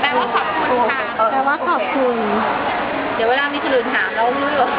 แปลว่าขอบคุณค่ะ แปลว่าขอบคุณ เดี๋ยวเวลามีคลุนถามเราไม่รู้อก